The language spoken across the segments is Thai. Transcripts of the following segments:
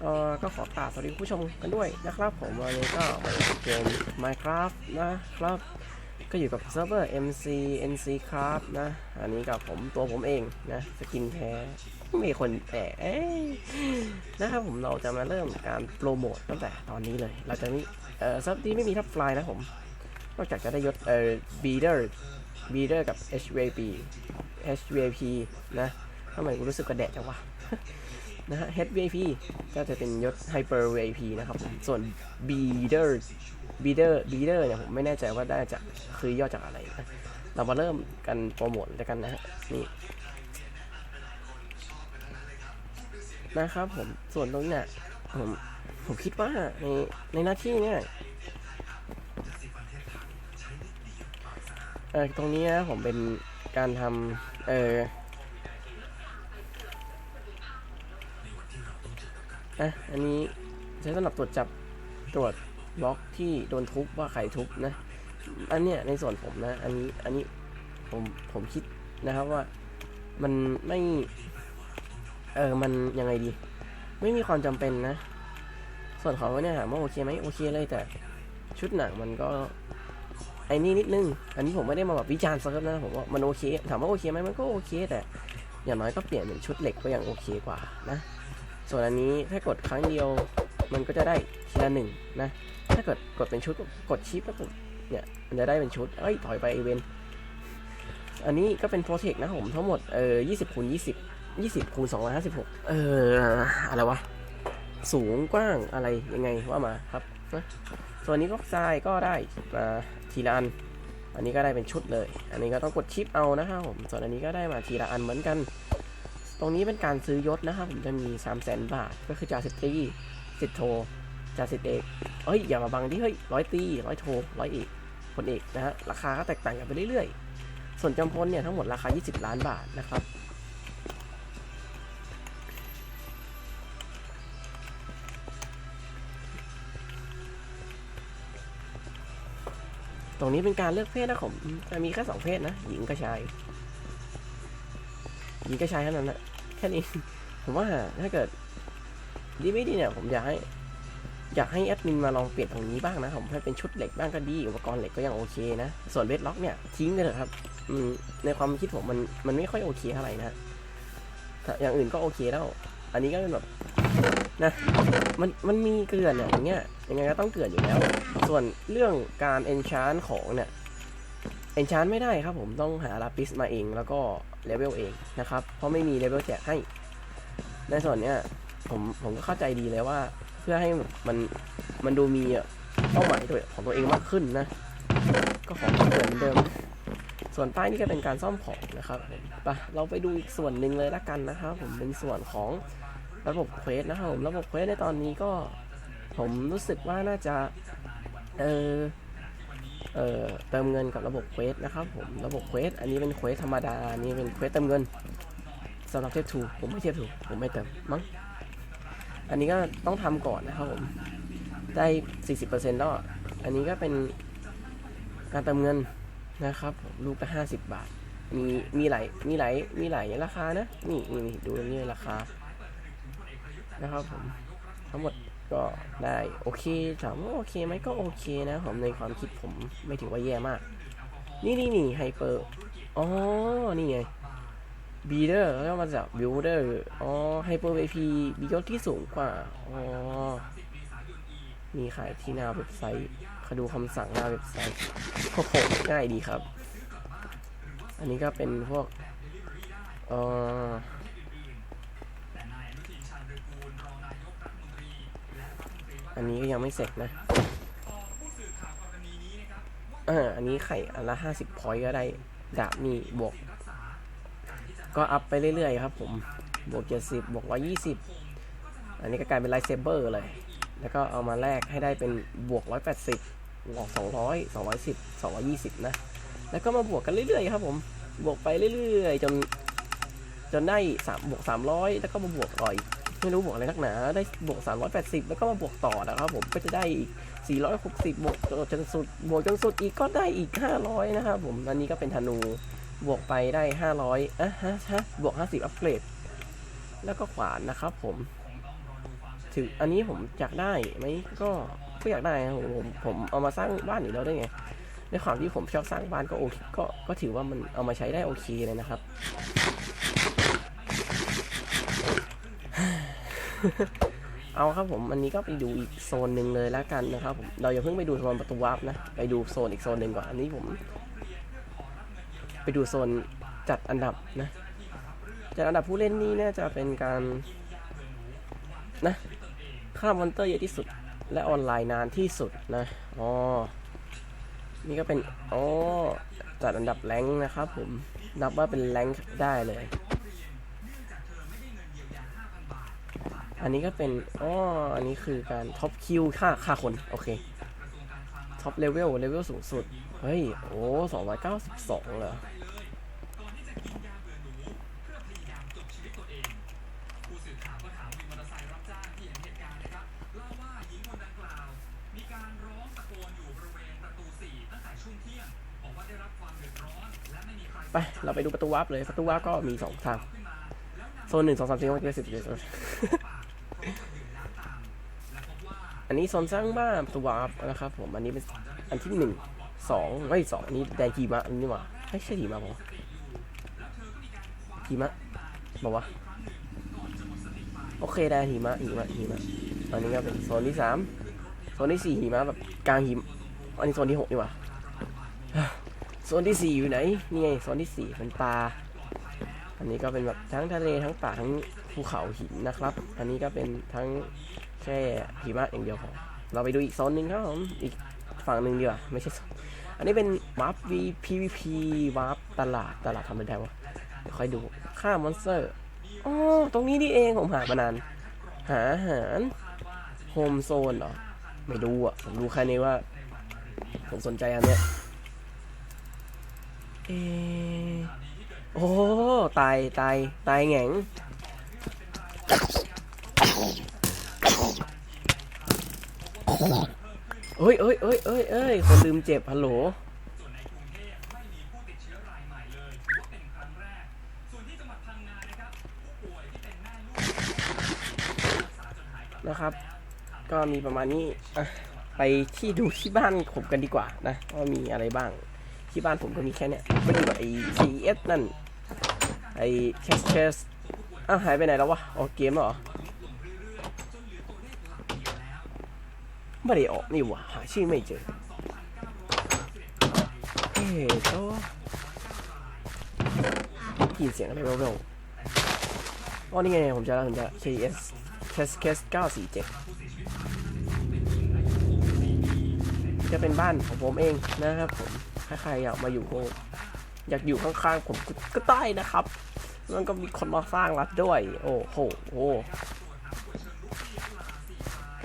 เอ่อก็ขอกราบสวัสดีผู้ชมกันด้วยนะครับ ผมวันนี้ก็มาเล่นเกม Minecraft นะครับ ก็อยู่กับเซิร์ฟเวอร์ MC NC Craft นะ อันนี้กับผมตัวผมเองนะสกินแท้มีคนแต่นะครับผมเราจะมาเริ่มการโปรโมทตั้งแต่ตอนนี้เลย เราจะมีเอ่อเซิร์ฟที่ไม่มีทับฟลายนะผม นอกจากจะได้ยศเอ่อ Beater Beater กับ HVP HVP นะทำไมกูรู้สึกกระแดะจังวะ นะฮะ HVP ก็จะเป็นยศ Hyper VIP นะครับ ส่วน Beater Beater Beater เนี่ยผมไม่แน่ใจว่าได้จากคือย่อจากอะไรนะเรามาเริ่มกันโปรโมทแล้วกันนะฮะนี่นะครับผมส่วนตรงนี้เนี่ยผมผมคิดว่าในในหน้าที่เนี่ยเออตรงนี้นะผมเป็นการทำเออ อะอันนี้ใช้สำหรับตรวจจับตรวจบล็อกที่โดนทุบว่าใครทุบนะ อันเนี้ยในส่วนผมนะ อันนี้อันนี้ผมผมคิดนะครับว่ามันไม่เออมันยังไงดี ไม่มีความจำเป็นนะ ส่วนของเนี่ยถามว่าโอเคไหมโอเคเลยแต่ชุดหนังมันก็ไอ้นี่นิดนึง อันนี้ผมไม่ได้มาแบบวิจารณ์ซักนะผมว่ามันโอเค ถามว่าโอเคไหมมันก็โอเค แต่อย่างน้อยก็เปลี่ยนเป็นชุดเหล็กก็ยังโอเคกว่านะ ส่วนอันนี้ถ้ากดครั้งเดียวมันก็จะได้ทีละหนึ่งนะ ถ้าเกิดกดเป็นชุดกดชิปแล้วกดเนี่ยมันจะได้เป็นชุด เอ้ยถอยไปเอเวนอันนี้ก็เป็นโปรเทคนะผมทั้งหมดเออยี่สิบคูณยี่สิบยี่สิบคูณสองร้อยห้าสิบหกเอออะไรวะ สูงกว้างอะไรยังไงว่ามาครับนะส่วนนี้ก็ทรายก็ได้มาทีละอัน อันนี้ก็ได้เป็นชุดเลย อันนี้ก็ต้องกดชิปเอานะครับผม ส่วนอันนี้ก็ได้มาทีละอันเหมือนกัน ตรงนี้เป็นการซื้อยศนะครับผมจะมี 3 0 0 0 0 0 บาท ก็คือจ่าสิบตรีสิบโทจ่าสิบเอกเฮ้ยอย่ามาบังดิเฮ้ยร้อยตีร้อยโทร้อยเอกพลเอกนะฮะราคาก็แตกต่างกันไปเรื่อยๆ ส่วนจำพลเนี่ยทั้งหมดราคา 20 ล้านบาทนะครับตรงนี้เป็นการเลือกเพศนะผมจะมีแค่สองเพศนะ หญิงกับชาย หญิงกับชายเท่นั้นนะแค่นี้ ผมว่าถ้าเกิดดีไม่ดีเนี่ย ผมอยากให้ อยากให้แอดมินมาลองเปลี่ยนตรงนี้บ้างนะผมให้เป็นชุดเหล็กบ้างก็ดี อุปกรณ์เหล็กก็ยังโอเคนะ ส่วนเวทล็อกเนี่ยทิ้งไปเลยครับในความคิดผมมันมันไม่ค่อยโอเคเท่าไหร่นะอย่างอื่นก็โอเคแล้ว อันนี้ก็เป็นแบบนะมันมันมีเกลื่อนี่ยอย่างเงี้ยยังไงก็ต้องเกลื่อนอยู่แล้ว ส่วนเรื่องการเอนชานของเนี่ยเอนชานไม่ได้ครับผมต้องหาลาปิสมาเองแล้วก็ เลเวลเองนะครับ เพราะไม่มีเลเวลแจกให้ ในส่วนเนี้ยผมผมก็เข้าใจดีเลยว่า เพื่อให้มันมันดูมีเป้าหมายตัวของตัวเองมากขึ้นนะ ก็ของเหมือนเดิม ส่วนป้ายนี่ก็เป็นการซ่อมของนะครับไปเราไปดูอีกส่วนหนึ่งเลยละกันนะครับ ผมเป็นส่วนของระบบเควสนะครับผมระบบเควสในตอนนี้ก็ ผมรู้สึกว่าน่าจะ เออ เออเติมเงินกับระบบเควสนะครับผมระบบเควสอันนี้เป็นเควสธรรมดาอันนี้เป็นเควสเติมเงินสำหรับเทปทูผมไม่เทปทูผมไม่เติมมั้งอันนี้ก็ต้องทำก่อนนะครับผมได้ 40%แล้วอันนี้ก็เป็นการเติมเงินนะครับผมลูกละ50บบาท มีมีหลายมีหลายมีหลายราคานะนี่นี่นี่ดูนี่ราคานะครับผมทั้งหมด ก็ได้โอเคถามว่าโอเคไหมก็โอเคนะผมในความคิดผมไม่ถือว่าแย่มาก นี่นี่นี่ไฮเปอร์อ๋อ นี่ไงบีเดอร์แล้วมาจากบิวเดอร์อ๋อไฮเปอร์เวพีมียศที่สูงกว่าอ๋อมีขายที่หน้าเว็บไซต์ขาดูคำสั่งหน้าเว็บไซต์โอ้โหง่ายดีครับ อันนี้ก็เป็นพวกเอ่อ อันนี้ก็ยังไม่เสร็จนะเอออันนี้ไข่อันละห้าสิบพอยต์ก็ได้ดาบนี่บวก ก็อัพไปเรื่อยๆครับผมบวกเจ็ดสิบบวกร้อยี่สิบอันนี้ก็กลายเป็นไลท์เซเบอร์เลย แล้วก็เอามาแลกให้ได้เป็นบวกร้อยแปดสิบบวกสองร้อยสองร้อยสิบสองร้อยี่สิบนะ แล้วก็มาบวกกันเรื่อยๆครับผม บวกไปเรื่อยๆ จนจนได้สามบวกสามร้อยแล้วก็มาบวกต่ออีก ไม่รู้บวกอะไรนักหนา ได้บวก 380 แล้วก็มาบวกต่อนะครับผมก็จะได้อีก 460 บวกจนสุดบวกจนสุดอีกก็ได้อีก 500 นะครับผมอันนี้ก็เป็นธนูบวกไปได้ 500อะฮะฮะบวก 50 อัปเกรด แล้วก็ขวานนะครับผมถึงอันนี้ผมอยากได้ไหมก็ก็อยากได้นะผมผมผมเอามาสร้างบ้านอยู่แล้วได้ไงในความที่ผมชอบสร้างบ้านก็โอเคก็ก็ถือว่ามันเอามาใช้ได้โอเคเลยนะครับ เอาครับผมอันนี้ก็ไปดูอีกโซนหนึ่งเลยแล้วกันนะครับผมเราอย่าเพิ่งไปดูโซนประตูวาร์ปนะไปดูโซนอีกโซนหนึ่งก่อนอันนี้ผม ไปดูโซนจัดอันดับนะจัดอันดับผู้เล่นนี่น่าจะเป็นการนะฆ่ามอนเตอร์เยอะที่สุด และออนไลน์นานที่สุดนะอ๋อนี่ก็เป็นอ๋อจัดอันดับแรงนะครับผมนับว่าเป็นแรงได้เลย อันนี้ก็เป็นอ๋ออันนี้คือการท็อปคิวค่าค่าคน โอเค ท็อปเลเวลเลเวลสูงสุด เฮ้ย โอ้สองร้อยเก้าสิบสองเหรอไป เราไปดูประตูวาร์ปเลย ประตูวาร์ปก็มีสองทาง โซนหนึ่งสองสามสี่ห้าหกเจ็ดสิบเจ็ดสิบ อั นนี้โซนสร้างบ้านประตูวาร์ปนะครับผมอันนี้เป็นอันที่หนึ่งสองไม่สองอันนี้แดงหิมะอันนี้หว่าไม่ใช่หิมะบอกหิมะบอกว่าโอเคแดงหิมะหิมะหิมะอันนี้ก็เป็นโซนที่สามโซนที่สี่หิมะแบบกลางหิมอันนี้โซนที่หกนี่หว่าโซนที่สี่อยู่ไหนนี่ไงโซนที่สี่เป็นปลาอันนี้ก็เป็นแบบทั้งทะเลทั้งป่าทั้งภูเขาหินนะครับ อันนี้ก็เป็นทั้ง แค่หิมะอย่างเดียวพอเราไปดูอีกโซนหนึ่งครับผมอีกฝั่งหนึ่งดีกว่าไม่ใช่อันนี้เป็นวาร์ป V PVP วาร์ปตลาดตลาดทำเป็นไงวะเดี๋ยวค่อยดูค่ามอนสเตอร์อ๋อตรงนี้นี่เองผมหามานาน หาอาหารโฮมโซนเหรอ ไม่ดูอะ ผมดูแค่นี้ว่า ผมสนใจอันเนี้ยเออโอ้ ตาย ตาย ตายแหง เอ้ยเอ้ยเอ้ยเอ้ยเอ้ยคนลืมเจ็บฮัลโหลนะครับ ก็มีประมาณนี้ไปที่ดูที่บ้านผมกันดีกว่านะว่ามีอะไรบ้างที่บ้านผมก็มีแค่เนี้ยไม่ได้แบบไอ้ CS นั่นไอ้แคสแคสอ้าวหายไปไหนแล้ววะออเกมเหรอ ไม่ได้ออกนี่หว่าหาชื่อไม่เจอเฮ้ยโตยินเสียงอะไรเร็วๆอ๋อนี่ไงผมจะผมจะ KS แคสแคส947 จะเป็นบ้านของผมเองนะครับผมถ้าใครอยากมาอยู่ก็อยากอยู่ข้างๆผมก็ก็ได้นะครับมันก็มีคนมาสร้างรัฐด้วย โอ้โหโอ้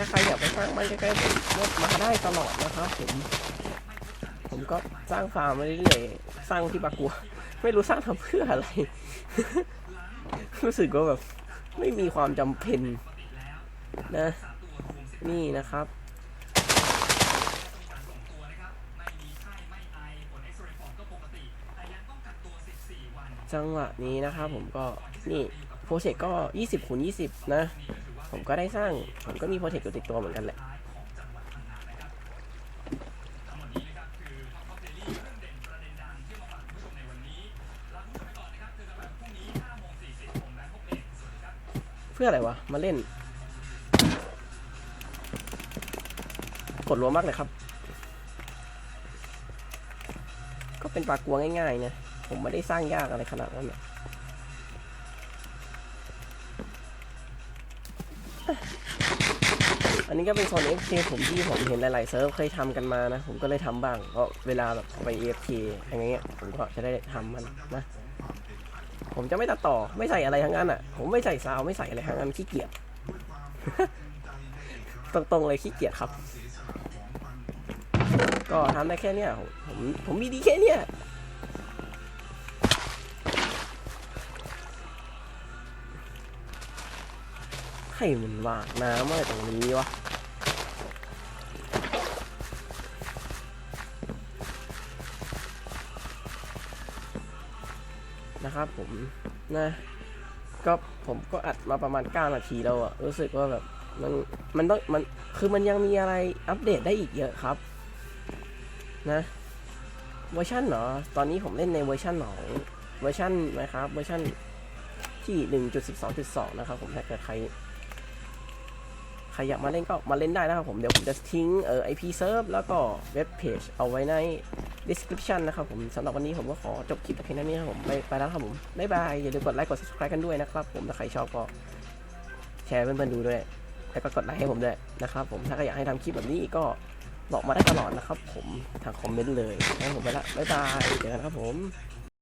ถ้าใครอยากไปสร้างบ้านใกล้ๆผมก็มาได้ตลอดนะครับผมผมก็สร้างฟาร์มมาเรื่อยๆสร้างที่ปากัว ไม่รู้สร้างทำเพื่ออะไร รู้สึกว่าแบบไม่มีความจำเป็นนะ นี่นะครับจังหวะนี้นะครับผมก็นี่โปรเจกต์ก็ 20คูณ20 นะ ผมก็ได้สร้าง ผมก็มีโปรเจกต์อยู่ติดตัวเหมือนกันแหละเพื่ออะไรวะ มาเล่น กดรัวมากเลยครับ ก็เป็นปลากัวง่ายๆนะ ผมไม่ได้สร้างยากอะไรขนาดนั้นนะ อันนี้ก็เป็นโซน FK ผมที่ผมเห็นหลาย ๆ เซิร์ฟเคยทำกันมานะ ผมก็เลยทำบ้าง เพราะเวลาแบบไป FK อะไรเงี้ย ผมก็จะได้ทำมันนะ ผมจะไม่ตัดต่อ ไม่ใส่อะไรทั้งนั้นอะ ผมไม่ใส่ซาว ไม่ใส่อะไรทั้งนั้นขี้เกียจ ตรงๆเลยขี้เกียจครับ ก็ทำได้แค่เนี้ยผม ผมมีดีแค่เนี้ย ให้มันว่างน้ำอะไรตรงนี้วะนะครับผมนะก็ผมก็อัดมาประมาณ 9 นาทีแล้วอะรู้สึกว่าแบบมันมันต้องมันคือมันยังมีอะไรอัปเดตได้อีกเยอะครับ นะเวอร์ชันเหรอตอนนี้ผมเล่นในเวอร์ชันของเวอร์ชันนะครับเวอร์ชันที่ 1.12.2 นะครับผมถ้าเกิดใครใค รอยากมาเล่นก็มาเล่นได้นะครับผม เดี๋ยวผมจะทิ้งเอ่อ IP serve แล้วก็เว็บเพจเอาไว้ใน description นะครับผมสำหรับวันนี้ผมก็ขอจบคลิปแต่เพียงเท่านี้ครับผมไปไปแล้วครับผม บ๊ายบาย อย่าลืมกดไลค์กด subscribe กันด้วยนะครับผม ถ้าใครชอบก็แชร์เพื่อนๆดูด้วย แล้วก็กดไลค์ให้ผมด้วยนะครับผม ถ้าใครอยากให้ทำคลิปแบบนี้อีกก็บอกมาได้ตลอดนะครับผมทางคอมเมนต์เลยงั้นผมไปละบ๊ายบายเจอกันครับผม